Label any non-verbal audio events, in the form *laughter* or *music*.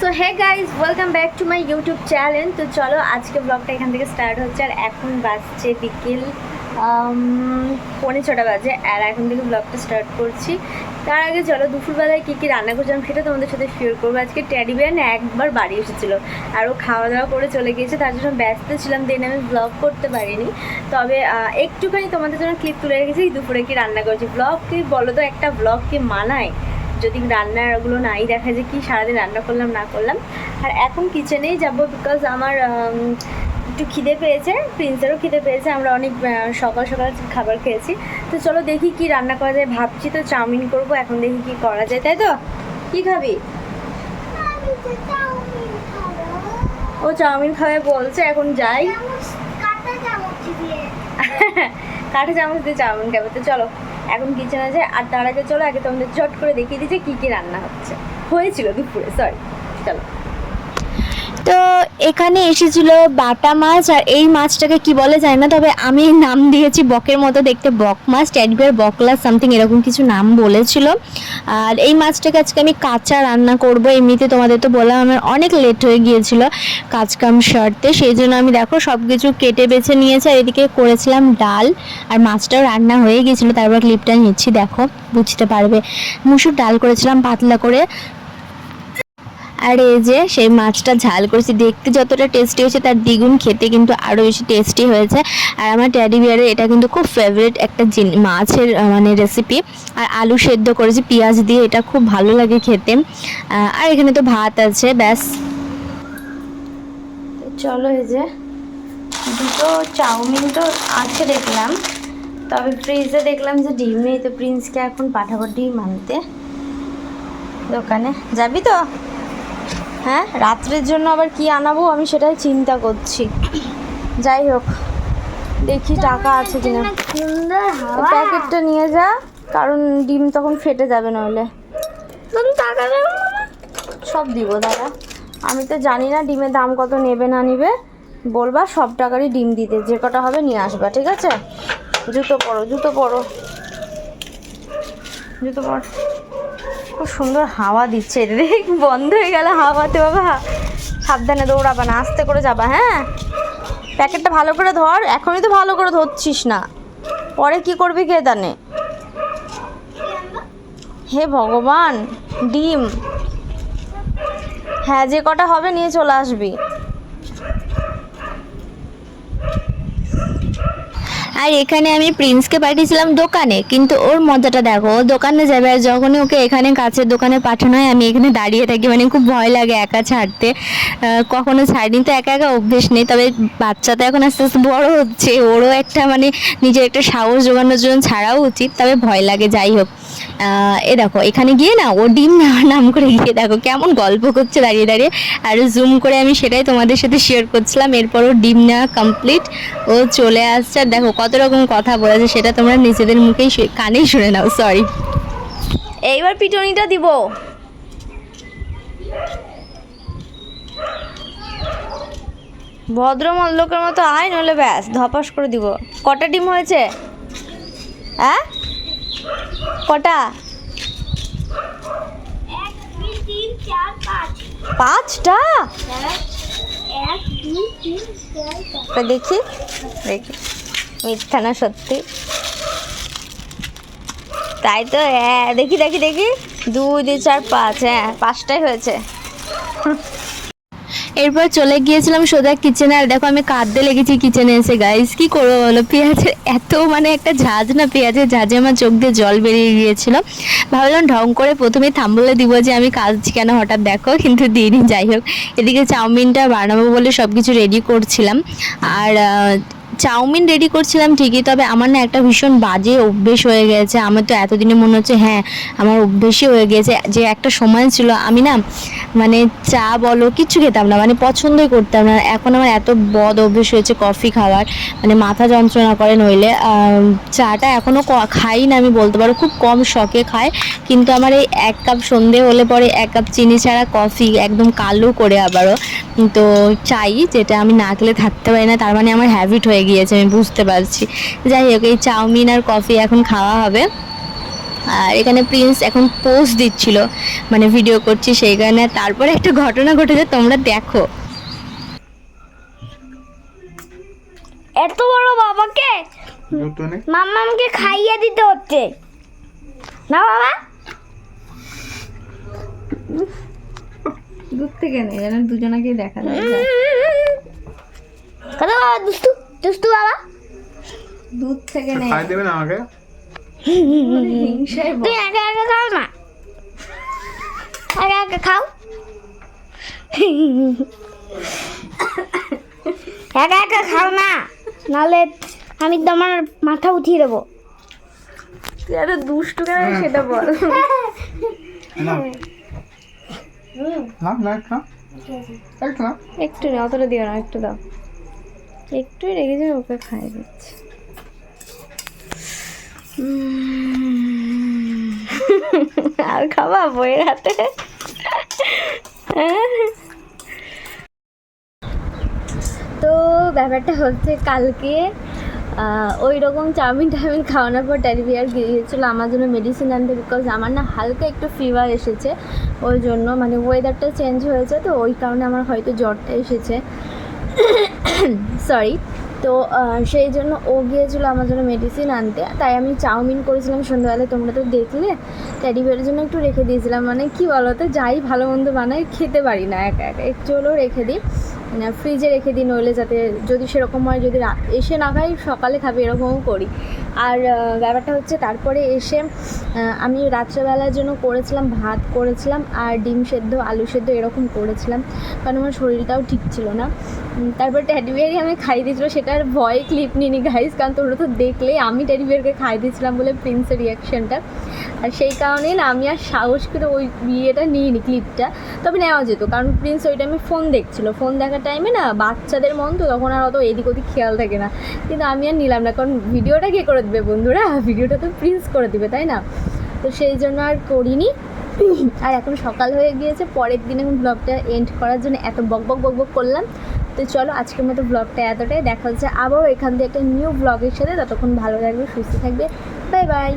So hey guys welcome back to my YouTube channel তো চলো, আজকে ব্লগটা এখান থেকে স্টার্ট হচ্ছে আর এখন বাজছে বিকেল পৌনে ছটা বাজে আর এখন থেকে ব্লগটা স্টার্ট করছি। তার আগে চলো, দুপুরবেলায় কী কী রান্না করছিলাম সেটা তোমাদের সাথে শেয়ার করব। আজকে ট্যাডি বিয়ার না একবার বাড়ি এসেছিল আর ও খাওয়া দাওয়া করে চলে গিয়েছে, তার জন্য ব্যস্ত ছিলাম দেন আমি ব্লগ করতে পারিনি। তবে একটুখানি তোমাদের জন্য ক্লিপ তুলে রেখেছি দুপুরে কি রান্না করেছি। ব্লগ কি বলো তো, একটা ব্লগ কি মানায়? যদি রান্নাগুলো নাই দেখা যায় কি সারাদিন রান্না করলাম না করলাম। আর এখন কিচেনেই যাব বিকজ আমার একটু খিদে পেয়েছে প্রিন্সেরও খিদে পেয়েছে আমরা অনেক সকাল সকাল খাবার খেয়েছি। তো চলো দেখি কি রান্না করা যায়। ভাবছি তো চাউমিন করব এখন দেখি কি করা যায় তাই তো? কি খাবি? ও চাউমিন খাবে বলছে এখন যাই। কাঠে *laughs* চামচ দিয়ে চাউমিন খাবে তো চলো। এখন কিচেনে আছে, আর তার আগে চলো, আগে তোমাদের চট করে দেখিয়ে দিচ্ছি কী কী রান্না হচ্ছে। হয়েছিল দুপুরে সরি চলো। তো এখানে এসেছিল বাটা মাছ, আর এই মাছটাকে কি বলে যায় না, তবে আমি নাম দিয়েছি বকের মতো দেখতে বক মাছ ট্যাডবিয়ার বকলা সামথিং এরকম কিছু নাম বলেছিল। আর এই মাছটাকে আজকে আমি কাঁচা রান্না করব, এমনিতে তোমাদের তো বললাম আমার অনেক লেট হয়ে গিয়েছিল কাজ কাম সারতে, সেই জন্য আমি দেখো সব কিছু কেটে বেছে নিয়েছি, আর এদিকে করেছিলাম ডাল, আর মাছটাও রান্না হয়ে গিয়েছিল, তারপর ক্লিপটা নিচ্ছি, দেখো, বুঝতে পারবে। মুসুর ডাল করেছিলাম পাতলা করে আর এই যে, সেই মাছটা ঝাল করেছি। দেখতে যতটা টেস্টি হয়েছে, তার দ্বিগুণ খেতে কিন্তু আরও বেশি টেস্টি হয়েছে। আর আমার ট্যাডি বিয়ারের এটা কিন্তু খুব ফেভারিট একটা মাছের মানে রেসিপি আর আলু সেদ্ধ করেছি, পেঁয়াজ দিয়ে। এটা খুব ভালো লাগে খেতে। আর এখানে তো ভাত আছে, ব্যাস। চলো এই যে, দুটো চাউমিন তো আছে দেখলাম। তবে ফ্রিজে দেখলাম যে ডিম নেই, তো প্রিন্সকে এখন পাঠাবো ডিম আনতে। দোকানে। যাবি তো? হ্যাঁ রাত্রের জন্য আবার কি আনাবো আমি সেটাই চিন্তা করছি। যাই হোক দেখি টাকা আছে কিনা। প্যাকেটটা নিয়ে যা কারণ ডিম তখন ফেটে যাবে নইলে। তুমি টাকা সব দিব দাদা। আমি তো জানি না ডিমের দাম কত নেবে না নিবে। বলবা সব টাকারই ডিম দিতে যে কটা হবে নিয়ে আসবা ঠিক আছে? জুতো পরো জুতো পরো। জুতো পর। খুব সুন্দর হাওয়া দিচ্ছে দেখ বন্ধ হয়ে গেল হাওয়াতে বাবা। সাবধানে দৌড়াবা না, আস্তে করে যাবা হ্যাঁ? প্যাকেটটা ভালো করে ধর, এখনই তো ভালো করে ধরছিস না। পরে কি করবি কে জানে হে ভগবান, ডিম। হ্যাঁ যে কটা হবে নিয়ে চলে আসবি। আর এখানে আমি প্রিন্সকে পাঠিয়েছিলাম দোকানে, কিন্তু ওর মজাটা দেখো, ও দোকানে যাবে আর যখনই ওকে এখানে কাছের দোকানে পাঠানো হয়, আমি এখানে দাঁড়িয়ে থাকি মানে খুব ভয় লাগে একা ছাড়তে। কখনো ছাড়িনি তো একা একা অভ্যেস নেই, তবে বাচ্চা তো এখন আস্তে আস্তে বড় হচ্ছে, ওরও একটা মানে নিজের একটা সাহস জোগানোর জন্য ছাড়াও উচিত, তবে ভয় লাগে, যাই হোক। এ দেখো, এখানে গিয়ে না, ও ডিম নাম করে গিয়ে দেখো, কেমন গল্প করছে দাঁড়িয়ে দাঁড়িয়ে। আর জুম করে আমি সেটাই তোমাদের সাথে শেয়ার করছিলাম। এরপর ও ডিম নেওয়া কমপ্লিট ও চলে আসছে। আর দেখো, কত রকম কথা বলেছে, সেটা তোমরা নিজেদের মুখেই কানেই শুনে নাও সরি এইবার পিটনিটা দিব। ভদ্র লোকের মতো আয় নলে ব্যাস, ধপাস করে দিব। কটা ডিম হয়েছে? হ্যাঁ? কটা? পাঁচটা? দেখি দেখি। মিথ্যা না সত্যি? তাই তো হ্যাঁ দেখি দেখি দেখি। দুই দুই চার পাঁচ হ্যাঁ পাঁচটাই হয়েছে। এরপর চলে গিয়েছিলাম সোজা কিচেনে আর দেখো আমি কাঁদতে লেগেছি কিচেনে এসে গাইস কি করব বলো? পেঁয়াজের এত মানে একটা ঝাঁজ না, পেঁয়াজের ঝাঁজে আমার চোখ দিয়ে জল বেরিয়ে গিয়েছিল। ভাবলাম ঢং করে প্রথমে থাম্বলে দিব যে আমি কাঁদছি কেন, হঠাৎ দেখো, কিন্তু দিইনি, যাই হোক। এদিকে চাউমিনটা বানাবো বলে সব কিছু রেডি করছিলাম। আর চাউমিন রেডি করছিলাম ঠিকই, তবে আমার না একটা ভীষণ বাজে অভ্যেস হয়ে গেছে। আমার তো এতদিনে মনে হচ্ছে হ্যাঁ আমার অভ্যেসই হয়ে গেছে। যে একটা সময় ছিল, আমি না মানে চা বলো, কিচ্ছু খেতাম না মানে পছন্দই করতাম না। এখন আমার এত বদ অভ্যেস হয়েছে কফি খাওয়ার মানে মাথা যন্ত্রণা করে নইলে। চাটা এখনও খাই না আমি বলতে পারো, খুব কম শখে খাই। কিন্তু আমার এই এক কাপ সন্ধে হলে পরে এক কাপ চিনি ছাড়া কফি একদম কালো করে আবারও। তো চাই যেটা আমি না খেলে থাকতে পারি না তার মানে আমার হ্যাবিট হয়ে গিয়েছে আমি বুঝতে পারছি। যাই হোক এই চাউমিন আর কফি এখন খাওয়া হবে। আর এখানে প্রিন্স এখন পোস্ট দিচ্ছিল মানে ভিডিও করছি সেই কারণে। তারপরে একটা ঘটনা ঘটেছে তোমরা দেখো। এত বড় বাবাকে? মাম্মামকে খাইয়ে দিতে হচ্ছে। না বাবা? দূর থেকে নেই যেন দুজনাকেই দেখা যায়। কত বাবা দুষ্টু দুষ্টু বাবা। দূর থেকে নেই। খাই দেবেন আমাকে? হিংসায় তুই একা একা খাও না? একা একা খাও। একা একা খাও না। নাহলে আমি তোমার মাথা উঠিয়ে দেবো। তুই এত দুষ্টু কেন সেটা বল। না খা একটু না অতটা দিও না একটু দাও। একটুই রেখেছে ওকে খাইয়ে দিচ্ছে। আর খাবা বইয়ের হাতে? তো ব্যাপারটা হচ্ছে কালকে ওই রকম চাউমিন টাউমিন খাওয়ানোর পর ট্যাডি বিয়ার গিয়েছিল আমার জন্য মেডিসিন আনতে বিকজ আমার না হালকা একটু ফিভার এসেছে। ওই জন্য মানে ওয়েদারটা চেঞ্জ হয়েছে তো ওই কারণে আমার হয়তো জ্বরটা এসেছে। *coughs* সরি তো সেই জন্য ও গিয়েছিল আমার জন্য মেডিসিন আনতে। তাই আমি চাউমিন করেছিলাম সন্ধ্যাবেলায় তোমরা তো দেখলে। ট্যাডি বিয়ারের জন্য একটু রেখে দিয়েছিলাম। মানে কি বলো তো যাই ভালো মন্দ বানাই, খেতে পারি না, একা একা। একটু হলেও রেখে দিই। ফ্রিজে রেখে দিই, নইলে যাতে যদি সেরকম হয়, যদি এসে না খাই, সকালে খাবে, এরকমও করি। আর ব্যাপারটা হচ্ছে তারপরে এসে আমি রাত্রেবেলার জন্য করেছিলাম, ভাত করেছিলাম আর ডিম সেদ্ধ, আলু সেদ্ধ এরকম করেছিলাম। কারণ আমার শরীরটাও ঠিক ছিল না। তারপর ট্যাডিবিয়ারই আমি খাই দিয়েছিলো সেটার ভয় ক্লিপ নিনি গাইস কারণ তোমরা তো দেখলে আমি ট্যাডিবিয়ারকে খাই দিয়েছিলাম বলে প্রিন্সের রিয়াকশনটা আর সেই কারণেই না, আমি আর সাহস করে ওই ইয়েটা নিইনি ক্লিপটা তবে নেওয়া যেত, কারণ প্রিন্স ওই টাইমে ফোন দেখছিল। ফোন দেখার টাইমে না, বাচ্চাদের মন তো তখন আর অত এদিক ওদিক খেয়াল থাকে না। কিন্তু আমি আর নিলাম না, কারণ ভিডিওটা কে করে দেবে বন্ধুরা, ভিডিওটা তো প্রিন্স করে দিবে, তাই না? তো সেই জন্য আর করিনি। আর এখন সকাল হয়ে গিয়েছে, পরের দিন এখন ব্লগটা এন্ড করার জন্য এত বক বক বক বক করলাম। তো চলো, আজকের মতো ব্লগটা এতটাই। দেখা হচ্ছে আবারও এখান থেকে একটা নিউ ব্লগের সাথে। ততক্ষণ ভালো থাকবে, সুস্থ থাকবে। Bye bye